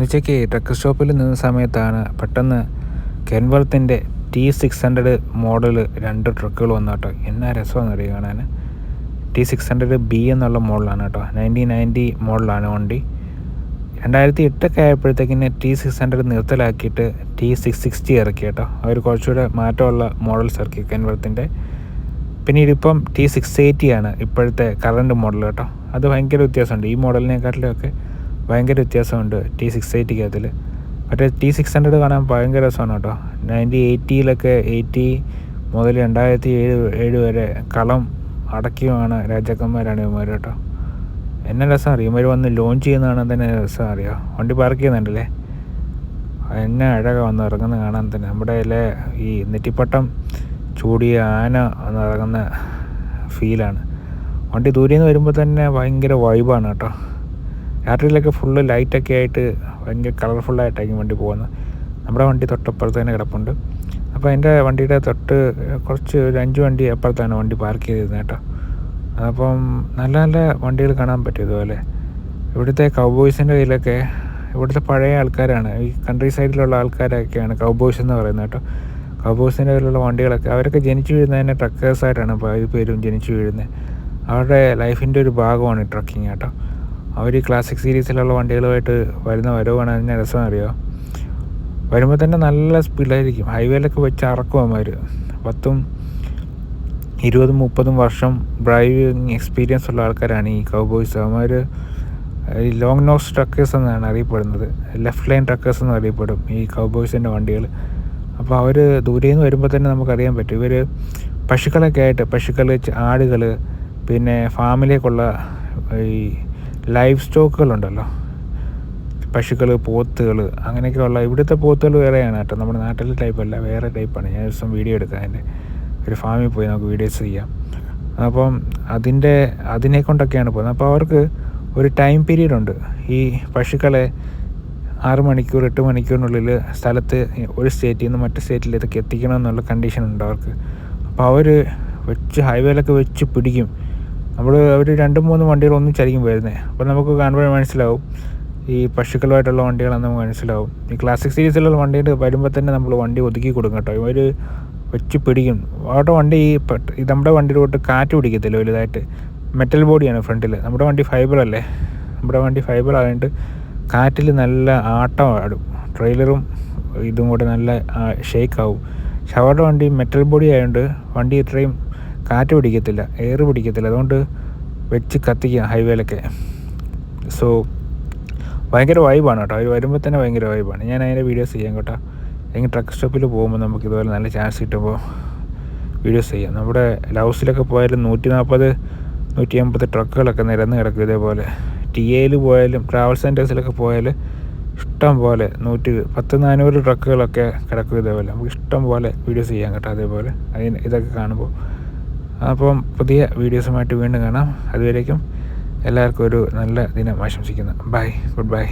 ഉച്ചയ്ക്ക് ട്രക്ക് ഷോപ്പിൽ നിന്ന സമയത്താണ് പെട്ടെന്ന് കെൻവർത്തിന്റെ ടി സിക്സ് ഹൺഡ്രഡ് മോഡൽ രണ്ട് ട്രക്കുകൾ വന്നു കേട്ടോ. എന്നാ രസമാണെന്ന് അറിയാം കാണാൻ? ടി സിക്സ് ഹൺഡ്രഡ് ബി എന്നുള്ള മോഡലാണ് കേട്ടോ. നയന്റീൻ നയന്റി മോഡലാണ് വണ്ടി. രണ്ടായിരത്തി എട്ടൊക്കെ ആയപ്പോഴത്തേക്കിന് ടി സിക്സ് ഹൺഡ്രഡ് നിർത്തലാക്കിയിട്ട് ടി സിക്സ് സിക്സ്റ്റി ഇറക്കി കേട്ടോ. അവർ കുറച്ചുകൂടെ മാറ്റമുള്ള മോഡൽസ് ഇറക്കി കെൻവർത്തിന്റെ പിന്നീട് ഇപ്പം ടി സിക്സ് എയ്റ്റി ആണ് ഇപ്പോഴത്തെ കറണ്ട് മോഡൽ കേട്ടോ. അത് ഭയങ്കര വ്യത്യാസമുണ്ട്. ഈ മോഡലിനെക്കാട്ടിലൊക്കെ ഭയങ്കര വ്യത്യാസമുണ്ട്. ടി സിക്സ് എയ്റ്റിക്ക് അതിൽ മറ്റേ ടി സിക്സ് ഹൺഡ്രഡ് കാണാൻ ഭയങ്കര രസമാണ് കേട്ടോ. നയന്റി എയ്റ്റിയിലൊക്കെ എയ്റ്റി മുതൽ രണ്ടായിരത്തി ഏഴ് ഏഴ് വരെ കളം അടക്കിയുമാണ് രാജാക്കന്മാരാണ് ഇവന്മാർ കേട്ടോ. എന്നെ രസം അറിയാം? ഇവർ വന്ന് ലോഞ്ച് ചെയ്യുന്നതാണ് തന്നെ രസം അറിയാം? വണ്ടി പാർക്ക് ചെയ്യുന്നുണ്ടല്ലേ? എന്നെ അഴക വന്ന് ഇറങ്ങുന്ന കാണാൻ തന്നെ. നമ്മുടെ ഇതിലെ ഈ നെറ്റിപ്പട്ടം ചൂടിയ ആന വന്ന് ഇറങ്ങുന്ന ഫീലാണ് വണ്ടി ദൂരെ നിന്ന് വരുമ്പോൾ തന്നെ ഭയങ്കര വൈബാണ് കേട്ടോ. രാത്രിയിലൊക്കെ ഫുള്ള് ലൈറ്റൊക്കെ ആയിട്ട് ഭയങ്കര കളർഫുള്ളായിട്ടായിരിക്കും വണ്ടി പോകുന്നത്. നമ്മുടെ വണ്ടി തൊട്ടപ്പുറത്ത് തന്നെ കിടപ്പുണ്ട്. അപ്പോൾ എന്റെ വണ്ടിയുടെ തൊട്ട് കുറച്ച് ഒരു അഞ്ച് വണ്ടി അപ്പുറത്താണ് വണ്ടി പാർക്ക് ചെയ്തിരുന്നത് കേട്ടോ. അപ്പം നല്ല നല്ല വണ്ടികൾ കാണാൻ പറ്റും ഇതുപോലെ. ഇവിടുത്തെ കൗബോയ്സിന്റെ കയ്യിലൊക്കെ ഇവിടുത്തെ പഴയ ആൾക്കാരാണ്. ഈ കൺട്രി സൈഡിലുള്ള ആൾക്കാരൊക്കെയാണ് കൗബോയ്സ് എന്ന് പറയുന്നത് കേട്ടോ. കൗബോയ്സിന്റെ കയ്യിലുള്ള വണ്ടികളൊക്കെ അവരൊക്കെ ജനിച്ചു വീഴുന്നത് തന്നെ ട്രക്കേഴ്സായിട്ടാണ് പല പേരും ജനിച്ചു വീഴുന്നത്. അവരുടെ ലൈഫിന്റെ ഒരു ഭാഗമാണ് ട്രക്കിങ് കേട്ടോ. അവർ ക്ലാസിക് സീരീസിലുള്ള വണ്ടികളുമായിട്ട് വരുന്ന വരവാണ് അതിന്റെ രസം അറിയോ? വരുമ്പോൾ തന്നെ നല്ല സ്പീഡിലായിരിക്കും. ഹൈവേയിലൊക്കെ വെച്ച് അറക്കും അവന്മാർ പത്തും ഇരുപതും മുപ്പതും വർഷം ഡ്രൈവിങ് എക്സ്പീരിയൻസ് ഉള്ള ആൾക്കാരാണ് ഈ കൗബോയ്സ് അവന്മാർ ഈ ലോങ് നോസ് ട്രക്കേഴ്സ് എന്നാണ് അറിയപ്പെടുന്നത്. ലെഫ്റ്റ് ലൈൻ ട്രക്കേഴ്സ് എന്ന് അറിയപ്പെടും ഈ കൗബോയ്സിന്റെ വണ്ടികൾ അപ്പോൾ അവർ ദൂരെ നിന്ന് വരുമ്പോൾ തന്നെ നമുക്കറിയാൻ പറ്റും. ഇവർ പശുക്കളൊക്കെ ആയിട്ട് പശുക്കൾ ആടുകൾ പിന്നെ ഫാമിലേക്കുള്ള ഈ ലൈഫ് സ്റ്റോക്കുകളുണ്ടല്ലോ. പശുക്കൾ പോത്തുകൾ അങ്ങനെയൊക്കെയുള്ള ഇവിടുത്തെ പോത്തുകൾ വേറെയാണ് കേട്ടോ. നമ്മുടെ നാട്ടിലെ ടൈപ്പല്ല വേറെ ടൈപ്പാണ് ഞാൻ ദിവസം വീഡിയോ എടുക്കാം. അതിന്റെ ഒരു ഫാമിൽ പോയി നമുക്ക് വീഡിയോസ് ചെയ്യാം. അപ്പം അതിന്റെ അതിനെ കൊണ്ടൊക്കെയാണ് പോകുന്നത്. അപ്പോൾ അവർക്ക് ഒരു ടൈം പീരീഡ് ഉണ്ട്. ഈ പശുക്കളെ ആറ് മണിക്കൂർ എട്ട് മണിക്കൂറിനുള്ളിൽ സ്ഥലത്ത് ഒരു സ്റ്റേറ്റിൽ നിന്ന് മറ്റു സ്റ്റേറ്റിലേക്ക് എത്തിക്കണം എന്നുള്ള കണ്ടീഷൻ ഉണ്ട് അവർക്ക്. അപ്പോൾ അവർ വെച്ച് ഹൈവേയിലൊക്കെ വെച്ച് പിടിക്കും. നമ്മൾ അവർ രണ്ട് മൂന്ന് വണ്ടികൾ ഒന്നിച്ചായിരിക്കും വരുന്നത് അപ്പോൾ നമുക്ക് കാണുമ്പോൾ മനസ്സിലാവും. ഈ പശുക്കളുമായിട്ടുള്ള വണ്ടികളാണ് നമുക്ക് മനസ്സിലാവും. ഈ ക്ലാസിക് സീരീസിലുള്ള വണ്ടികൾ വരുമ്പോൾ തന്നെ നമ്മൾ വണ്ടി ഒതുക്കി കൊടുക്കും കേട്ടോ. ഇവർ വെച്ച് പിടിക്കും. അവരുടെ വണ്ടി ഈ നമ്മുടെ വണ്ടിയിലോട്ട് കാറ്റ് പിടിക്കത്തില്ല വലുതായിട്ട്. മെറ്റൽ ബോഡിയാണ് ഫ്രണ്ടിൽ നമ്മുടെ വണ്ടി ഫൈബർ അല്ലേ? നമ്മുടെ വണ്ടി ഫൈബർ ആയതുകൊണ്ട് കാറ്റിൽ നല്ല ആട്ടം ആടും. ട്രെയിലറും ഇതും കൂടെ നല്ല ഷേക്ക് ആവും. പക്ഷെ അവരുടെ വണ്ടി മെറ്റൽ ബോഡി ആയതുകൊണ്ട് വണ്ടി ഇത്രയും കാറ്റ് പിടിക്കത്തില്ല എയർ പിടിക്കത്തില്ല. അതുകൊണ്ട് വെച്ച് കത്തിക്കുക ഹൈവേയിലൊക്കെ സോ ഭയങ്കര വൈബാണ് കേട്ടോ. അവർ വരുമ്പോൾ തന്നെ ഭയങ്കര വൈബാണ് ഞാൻ അതിന്റെ വീഡിയോസ് ചെയ്യാം കേട്ടോ. എങ്കിൽ ട്രക്ക് സ്റ്റോപ്പിൽ പോകുമ്പോൾ നമുക്ക് ഇതുപോലെ നല്ല ചാൻസ് കിട്ടുമ്പോൾ വീഡിയോസ് ചെയ്യാം. നമ്മുടെ ലൗസിലൊക്കെ പോയാലും നൂറ്റി നാൽപ്പത് നൂറ്റി അമ്പത് ട്രക്കുകളൊക്കെ നിരന്ന് കിടക്കും ഇതേപോലെ. ടി എയിൽ പോയാലും ട്രാവൽ സെന്റേഴ്സിലൊക്കെ പോയാൽ ഇഷ്ടം പോലെ നൂറ്റി പത്ത് നാനൂറ് ട്രക്കുകളൊക്കെ കിടക്കും ഇതേപോലെ. നമുക്ക് ഇഷ്ടം പോലെ വീഡിയോസ് ചെയ്യാം കേട്ടോ അതേപോലെ. അതിന് ഇതൊക്കെ കാണുമ്പോൾ അപ്പം പുതിയ വീഡിയോസുമായിട്ട് വീണ്ടും കാണാം. അതുവരേക്കും എല്ലാവർക്കും ഒരു നല്ല ദിനം ആശംസിക്കുന്നു. Bye good bye